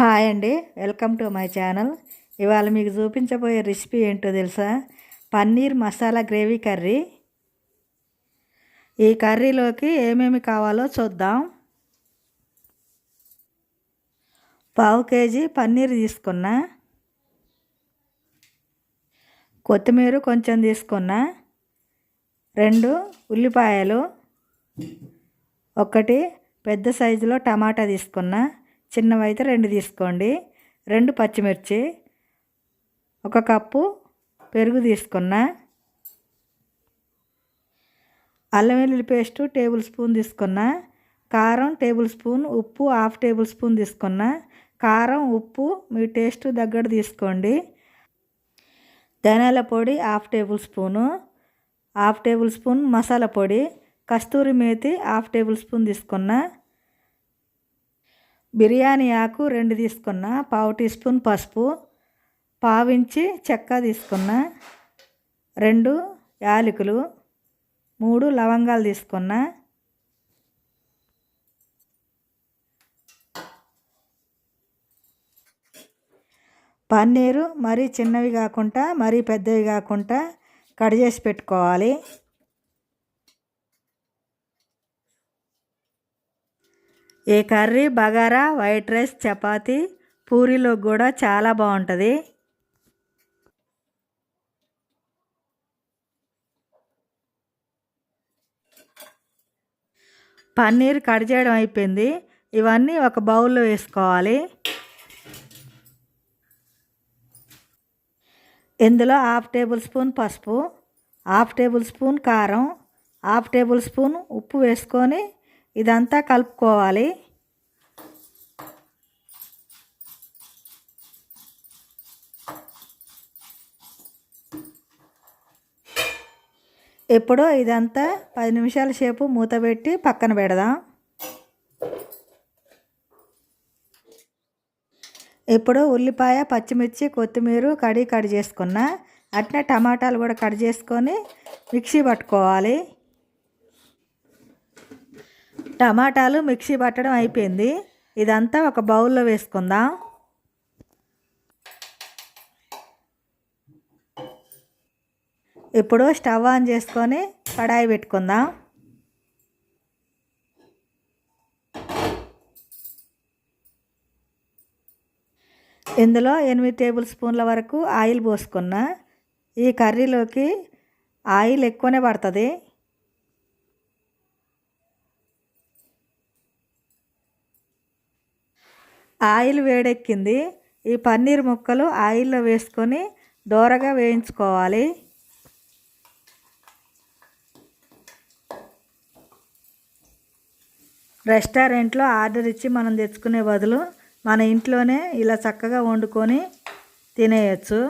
Hi అండి. Welcome to my channel. ఇవాళ మీకు చూపించబోయే రెసిపీ ఏంటో తెలుసా? Paneer masala gravy curry. ఈ కర్రీలోకి ఏమేమి కావాలో చూద్దాం. పావు కేజీ పన్నీర్ తీసుకున్నా. కొత్తిమీర కొంచెం తీసుకున్నా. రెండు ఉల్లిపాయలు. ఒకటి పెద్ద సైజులో టమాటా తీసుకున్నా. చిన్నవైతే రెండు తీసుకోండి. రెండు పచ్చిమిర్చి ఒక కప్పు పెరుగు తీసుకున్నా. అల్లం వెల్లుల్లి పేస్టు టేబుల్ స్పూన్ తీసుకున్నా. కారం టేబుల్ స్పూన్ ఉప్పు హాఫ్ టేబుల్ స్పూన్ తీసుకున్నా. కారం ఉప్పు మీ టేస్ట్ దగ్గర తీసుకోండి. ధనియాల పొడి half tablespoon. Half tablespoon masala పొడి. కస్తూరి మేతి హాఫ్ టేబుల్ స్పూన్ తీసుకున్నా. బిర్యానీ ఆకు రెండు తీసుకున్నా పావు టీ స్పూన్ పసుపు పావించి చెక్క తీసుకున్నా రెండు యాలకులు మూడు లవంగాలు తీసుకున్నా పన్నీరు మరీ చిన్నవి కాకుండా మరీ పెద్దవి కాకుండా కట్ చేసి పెట్టుకోవాలి. ఈ curry bagara white rice chapati పూరీలో కూడా చాలా బాగుంటుంది. పన్నీర్ కట్ చేయడం అయిపోయింది. ఇవన్నీ ఒక బౌల్లో వేసుకోవాలి. ఇందులో హాఫ్ టేబుల్ స్పూన్ పసుపు హాఫ్ టేబుల్ స్పూన్ కారం హాఫ్ టేబుల్ స్పూన్ ఉప్పు వేసుకొని ఇదంతా కలుపుకోవాలి. ఇప్పుడు ఇదంతా పది నిమిషాల సేపు మూత పెట్టి పక్కన పెడదాం. ఇప్పుడు ఉల్లిపాయ పచ్చిమిర్చి కొత్తిమీర కడి కట్ చేసుకున్నా అట్నే టమాటాలు కూడా కట్ చేసుకొని మిక్సీ పట్టుకోవాలి. టమాటాలు మిక్సీ పట్టడం అయిపోయింది. ఇదంతా ఒక బౌల్లో వేసుకుందాం. ఇప్పుడు స్టవ్ ఆన్ చేసుకొని కడాయి పెట్టుకుందాం. ఇందులో ఎనిమిది టేబుల్ స్పూన్ల వరకు ఆయిల్ పోసుకున్నా. ఈ కర్రీలోకి ఆయిల్ ఎక్కువనే పడుతుంది. ఆయిల్ వేడెక్కింది. ఈ పన్నీర్ ముక్కలు ఆయిల్లో వేసుకొని దోరగా వేయించుకోవాలి. రెస్టారెంట్లో ఆర్డర్ ఇచ్చి మనం తెచ్చుకునే బదులు మన ఇంట్లోనే ఇలా చక్కగా వండుకొని తినేయచ్చు.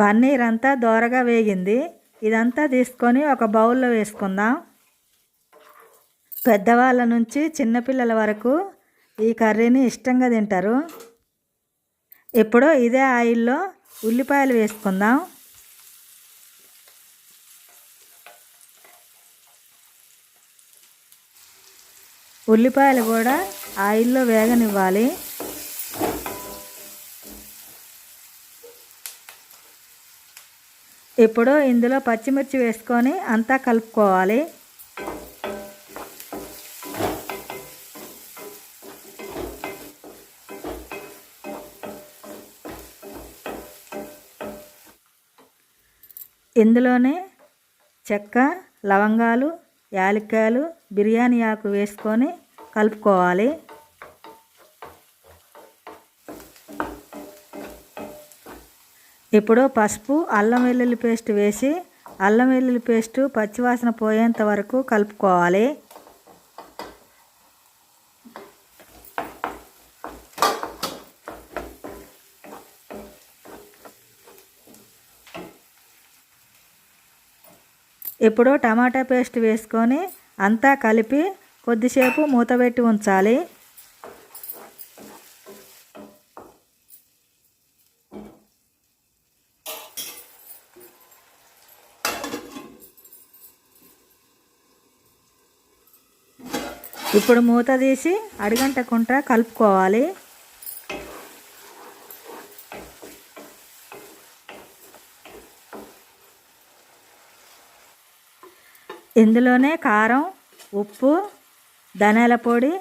పన్నీర్ అంతా దోరగా వేగింది. ఇదంతా తీసుకొని ఒక బౌల్లో వేసుకుందాం. పెద్దవాళ్ళ నుంచి చిన్నపిల్లల వరకు ఈ కర్రీని ఇష్టంగా తింటారు. ఇప్పుడు ఇదే ఆయిల్లో ఉల్లిపాయలు వేసుకుందాం. ఉల్లిపాయలు కూడా ఆయిల్లో వేగనివ్వాలి. ఇప్పుడు ఇందులో పచ్చిమిర్చి వేసుకొని అంతా కలుపుకోవాలి. ఇందులోనే చెక్క లవంగాలు యాలక్కాయలు బిర్యానీ ఆకు వేసుకొని కలుపుకోవాలి. ఇప్పుడు పసుపు అల్లం వెల్లుల్లి పేస్ట్ వేసి అల్లం వెల్లుల్లి పేస్ట్ పచ్చివాసన పోయేంత వరకు కలుపుకోవాలి. ఇప్పుడు టమాటా పేస్ట్ వేసుకొని అంతా కలిపి కొద్దిసేపు మూతబెట్టి ఉంచాలి. ఇప్పుడు మూత తీసి అడిగంటకుంటా కలుపుకోవాలి. ఇందులోనే కారం ఉప్పు ధనియాల పొడి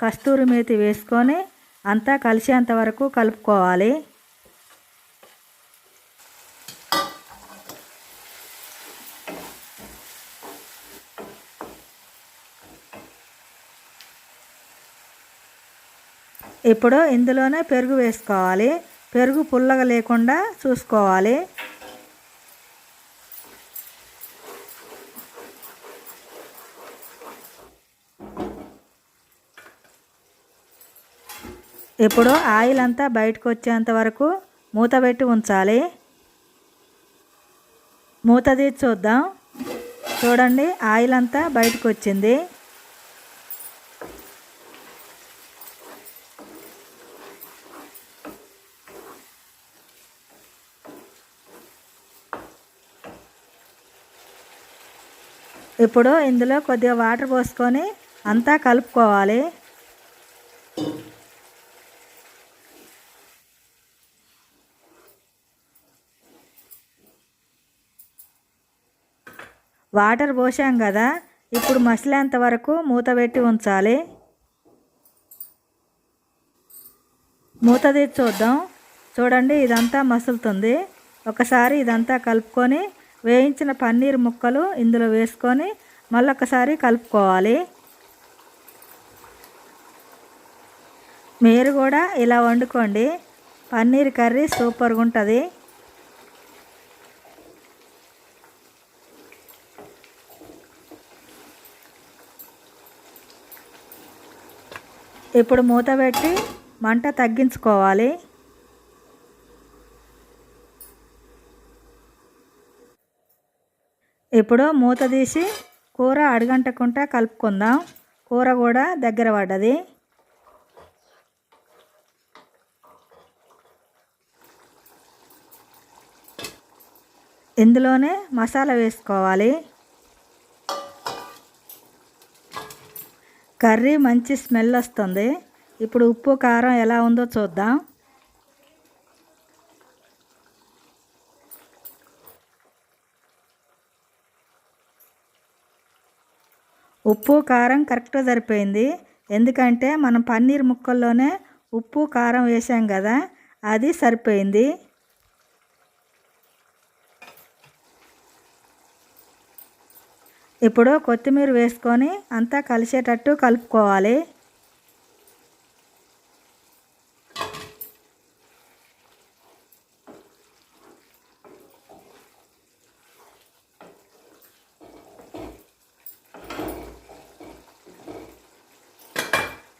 కస్తూరి మేతి వేసుకొని అంతా కలిసేంత వరకు కలుపుకోవాలి. ఇప్పుడు ఇందులోనే పెరుగు వేసుకోవాలి. పెరుగు పుల్లగా లేకుండా చూసుకోవాలి. ఇప్పుడు ఆయిల్ అంతా బయటకు వచ్చేంత వరకు మూత పెట్టి ఉంచాలి. మూత తీసి చూద్దాం. చూడండి ఆయిల్ అంతా బయటకు వచ్చింది. ఇప్పుడు ఇందులో కొద్దిగా వాటర్ పోసుకొని అంతా కలుపుకోవాలి. వాటర్ పోసాం కదా ఇప్పుడు మసిలేంత వరకు మూత పెట్టి ఉంచాలి. మూత తీసి చూద్దాం. చూడండి ఇదంతా మసులుతుంది. ఒకసారి ఇదంతా కలుపుకొని వేయించిన పన్నీర్ ముక్కలు ఇందులో వేసుకొని మళ్ళొకసారి కలుపుకోవాలి. మీరు కూడా ఇలా వండుకోండి. పన్నీర్ కర్రీ సూపర్గా ఉంటుంది. ఇప్పుడు మూత పెట్టి మంట తగ్గించుకోవాలి. ఇప్పుడు మూత తీసి కూర అడగంటకుంటా కలుపుకుందాం. కూర కూడా దగ్గర పడ్డది. ఇందులోనే మసాలా వేసుకోవాలి. కర్రీ మంచి స్మెల్ వస్తుంది. ఇప్పుడు ఉప్పు కారం ఎలా ఉందో చూద్దాం. ఉప్పు కారం కరెక్ట్గా సరిపోయింది. ఎందుకంటే మనం పన్నీర్ ముక్కల్లోనే ఉప్పు కారం వేసాం కదా అది సరిపోయింది. ఇప్పుడు కొత్తిమీర వేసుకొని అంతా కలిసేటట్టు కలుపుకోవాలి.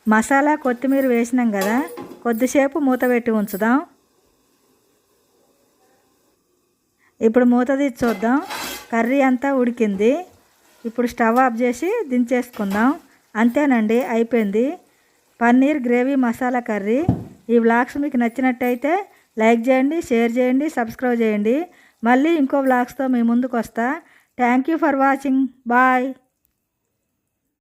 మసాలా కొత్తిమీర వేసినాం కదా కొద్దిసేపు మూత పెట్టి ఉంచుదాం. ఇప్పుడు మూత తీసి చూద్దాం. కర్రీ అంతా ఉడికింది. ఇప్పుడు స్టవ్ ఆఫ్ చేసి దించేసుకుందాం. అంతేనండి అయిపోయింది. Paneer gravy masala curry. ఈ వ్లాగ్స్ మీకు నచ్చినట్టయితే లైక్ చేయండి షేర్ చేయండి సబ్స్క్రైబ్ చేయండి. మళ్ళీ ఇంకో వ్లాగ్స్తో మీ ముందుకు వస్తా thank you for watching. Bye.